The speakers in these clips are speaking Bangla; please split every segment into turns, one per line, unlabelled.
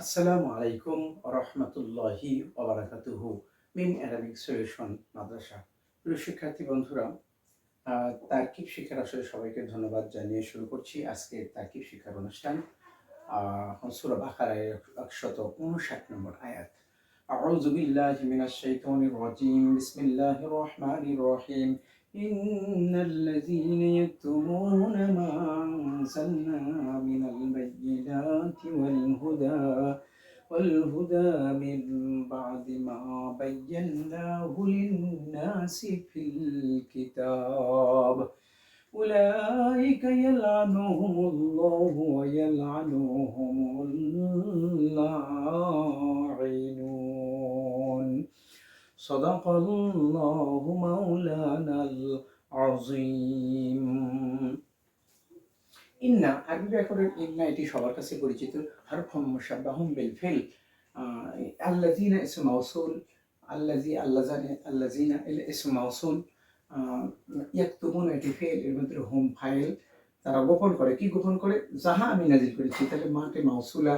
আসসালামু আলাইকুম রহমতুল্লাহি ওবরাকাতুহু মিন অ্যারাবিক সলিউশন মাদ্রাসা প্রিয় শিক্ষার্থী বন্ধুরা আহ, তার্কিব শিক্ষার আসলে সবাইকে ধন্যবাদ জানিয়ে শুরু করছি আজকে তার্কিব শিক্ষার অনুষ্ঠান সুরা বাকারায় একশত উনষাট নম্বর আয়াত أعوذ بالله من الشيطان الرجيم بسم الله الرحمن الرحيم إن الذين يكتمون ما أنزلنا من البينات والهدى والهدى من بعد ما بيناه للناس في الكتاب. أولئك يلعنهم الله ويلعنهم صدق الله مولانا العظيم ইন্না আরবি ব্যাকরণের ইন্না এটি সবার কাছে পরিচিত হারফম মুশাব্বাহুম বিল ফিল আল্লাযিনা ইসম মাউসুল আল্লাযি আল্লাযানে আল্লাযিনা এল ইসম মাউসুল ইয়াকতুবুন এটি ফেল এর মধ্যে হোম ফাইল তারা গোপন করে কি গোপন করে যাহা আমি নাজিল করেছি তাহলে মাকে মাউসুলা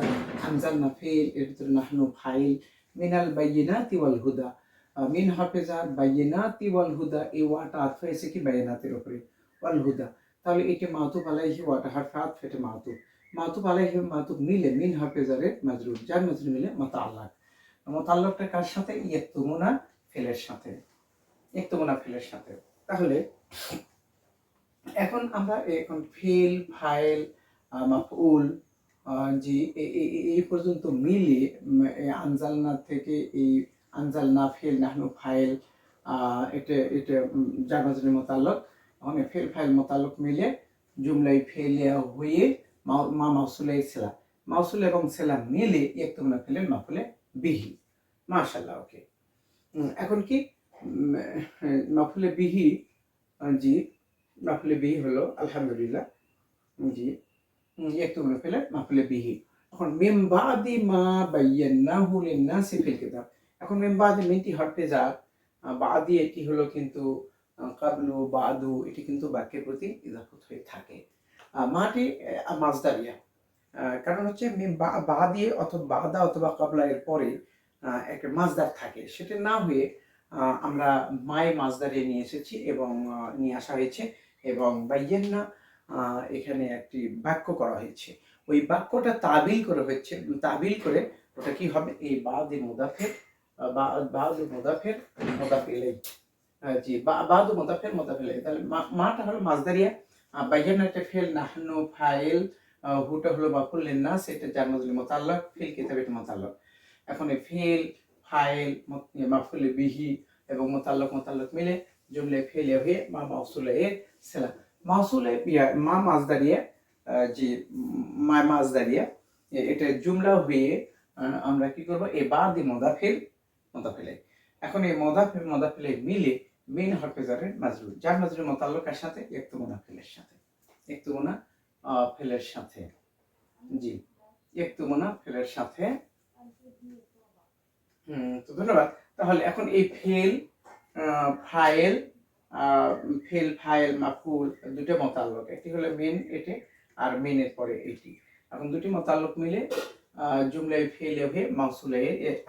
আনজালনা ফেল এর ভিতরে নাহনু ফাইল মিনাল বাইয়িনাতি ওয়াল হুদা আহ, মিন হাফেজার বাইয়িনাতি ওয়াল হুদা, এই ওয়াটা আত হয়েছে কি বাইয়িনাতের ওপরে ওয়াল হুদা। তাহলে এটি মাতুব আলাইহি ওয়াটা হারফাত ফেটে মাতুব মাতুব আলাইহি মাতুব মিলে মিন হাফেজারে মাজরুর। যার মাজরুর মিলে মাতাল্লাক। মাতাল্লাকটা কার সাথে? ইয়েতুমুনা ফেলের সাথে। ইয়েতুমুনা ফেলের সাথে। তাহলে এখন আমরা এখন ফিল, ফাইল মাফউল জি এই পর্যন্ত মিলে আনজালনা থেকে এই আনজালনা ফেল নাহনু ফাইল এটা এটা জানাজনের মোতালক মানে ফেল ফাইল মোতালক মিলে জুমলাই ফেলিয়া হয়ে মা- মা মাউসুলাই সেলা। মাউসুল এবং সেলা মিলে একতমনা ফেলেন মাফুলে বিহি। মাশাল্লাহ, ওকে। এখন কি মাফুলে বিহি জি, মাফুলে বিহি হলো, আলহামদুলিল্লাহ জি একটু মনে ফেলে মাফুলে বিহি। এখন মেমবাদি মা বাইয়া না বাইয়ান্নাহু লিন্নাসি ফিল কিতাব। এখন মেমবাদি মিনটি জাত আহ, বাদি এটি হলো কিন্তু কাবলু বাদু এটি কিন্তু বাক্যের প্রতি ইজাফত হয়ে থাকে। মাটি মাজদারিয়া কারণ হচ্ছে বা দিয়ে অথবা বাদা অথবা কাবলা এর পরে একটা মাজদার থাকে। সেটা না হয়ে আমরা মায়ে মাজদারিয়ে নিয়ে এসেছি এবং নিয়ে আসা হয়েছে এবং বাইয়ান্না এখানে একটি বাক্য করা হয়েছে। ওই বাক্যটা তাবিল করে হচ্ছে তাবিল করে ওটা কি হবে? এই বাদে মুদাফের আহ, বা- বাদে মুদাফের মুদাফিলাই জি বা- বাদু মুদাফের মুদাফিলাই তাহলে মাটা হলো মাজদারিয়া। আহ, বাইয়ান্না একটা ফেল নাহনু ফাইল হুটা হলো বাকুল লিন্নাস এটা যার মজলি মোতাল্লাক। ফিল কিতাব মোতাল্লাক। এখন এই ফেল ফাইল মাফুলে বিহি এবং মোতাল্লক মোতাল্লক মিলে জুমলে ফেলে হয়ে মা মাউসুলে সেলা। মাউসুলে ইয়া মা মাজদারিয়া আহ, যে মা মাজদারিয়া এ- এটা জুমলা হয়ে আমরা কি করব? এ বাদি মোদাফিল মোদাফিলে। এখন এই মোদাফিল মোদাফিলে মিলে মিন হরফেজারের মাজরুর যার মাজরুর মোতাল্লকের সাথে একটু মোনাফিলের সাথে। একটু মোনা ফেলের সাথে। জি একটু মোনা ফেলের সাথে। হুম, তো ধন্যবাদ। তাহলে এখন এই ফেল ফাইল ফেল ফাইল মাফুল দুটো মতাল্লক। একটি হলো মেন এটি, আর মেনের পরে এটি। এখন দুটি মতাল্লক মিলে আহ, জুমলায় ফেল হয়ে মাউসুলে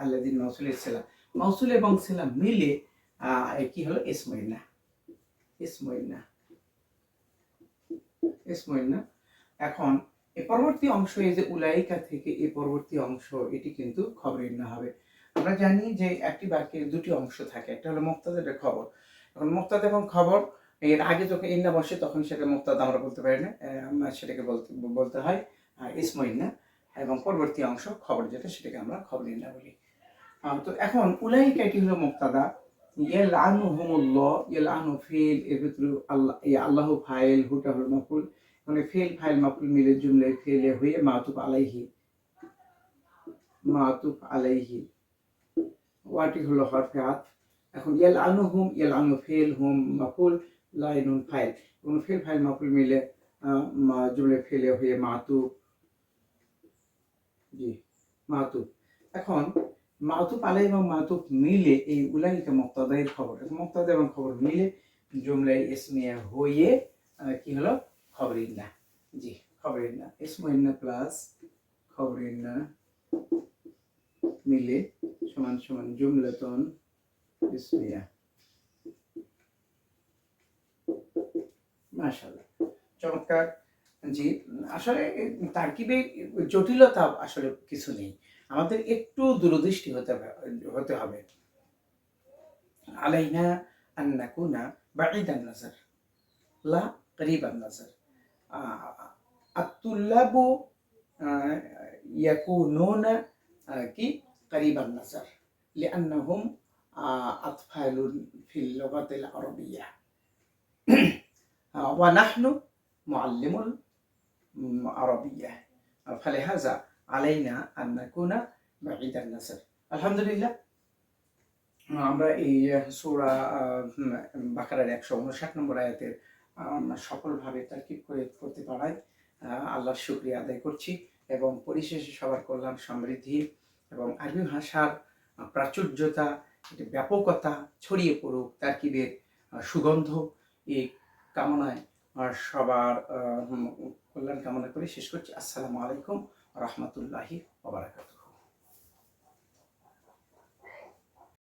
আল্লাদিন মাউসুলে সেলা মাউসুল এবং সেলা মিলে কি হলো? ইসমইনা ইসমইনা ইসমইনা এখন এই পরবর্তী অংশ এই যে উলাইকা থেকে এই পরবর্তী অংশ এটি কিন্তু খবরের না হবে। আমরা জানি যে একটি বাক্যের দুটি অংশ থাকে। একটা হলো মুক্তাদ একটা খবর। এখন মুক্তাদ এবং খবর এর আগে যখন ইন্না বসে তখন সেটা মুক্তাদ আমরা বলতে পারি না সেটাকে বলতে বলতে হয় ইসমো ইন্না এবং পরবর্তী অংশ খবর যেটা সেটাকে আমরা খবর ইন্না বলি। তো এখন উলাই এটি হলো মুক্তাদা। ইয়েল আনু হুমুল্লাহ ইয়েল আনু ফেল, এর ভিতরে আল্লাহ আল্লাহ ফাইল, হুটা হল মাফুল। মানে ফেল, ফাইল, মাফুল মিলে জুমলে ফেলে হয়ে মাতুব আলাইহি। মাতুব আলাইহি। ওয়াটি হলো হরফে আত। এখন ইয়াল আনু হুম ইয়াল আনু ফেল, হুম মাফুল, লাইনুন ফাইল। এবং ফেল, ফাইল, মাফুল মিলে জুমলে ফেলে হয়ে মাতুব জি এখন মাতুব আলাই এবং মাতুব মিলে এই উলাইকা মুক্তাদায়ের খবর মুক্তাদা এবং খবর মিলে জুমলাই ইসমিয়া হয়ে কি হলো? খবরিন্না। জি, খবরিন্না। ইসমইন্না প্লাস খবরিন্না মিলে সমান সমান জুমলাতুন ইসমিয়া। মাশাআল্লাহ। চমৎকার। জি আসলে তারকিবে জটিলতা আসলে কিছু নেই আমাদের একটু দূরদৃষ্টি হতে হবে হতে হবে আলাইনা আন নাকুনা বাঈদান নাজার লা করিবান নাজার আত্তুল্লাবু ইয়াকুনুনা কি করিবান নাজার لأنهم أطفال في اللغة العربية ونحن معلم আরবিয়া। ফালেহাজা আলাইনা আন্না কুনা বা ইদান নাসার। আলহামদুলিল্লাহ, আমরা এই সুরা বাকারার একশো উনষাট নম্বর আয়াতের সফলভাবে তার কি করে করতে পারায় আল্লাহর শুক্রিয়া আদায় করছি এবং পরিশেষে সবার কল্যাণ, সমৃদ্ধি এবং আরবি ভাষার প্রাচুর্যতা ব্যাপকতা ছড়িয়ে পড়ুক তার কিবের সুগন্ধ এই কামনায় সবার আহ, হুম, কল্যাণ কামনা করে শেষ করছি। আসসালামু আলাইকুম রহমতুল্লাহি ওবরাকাতুহ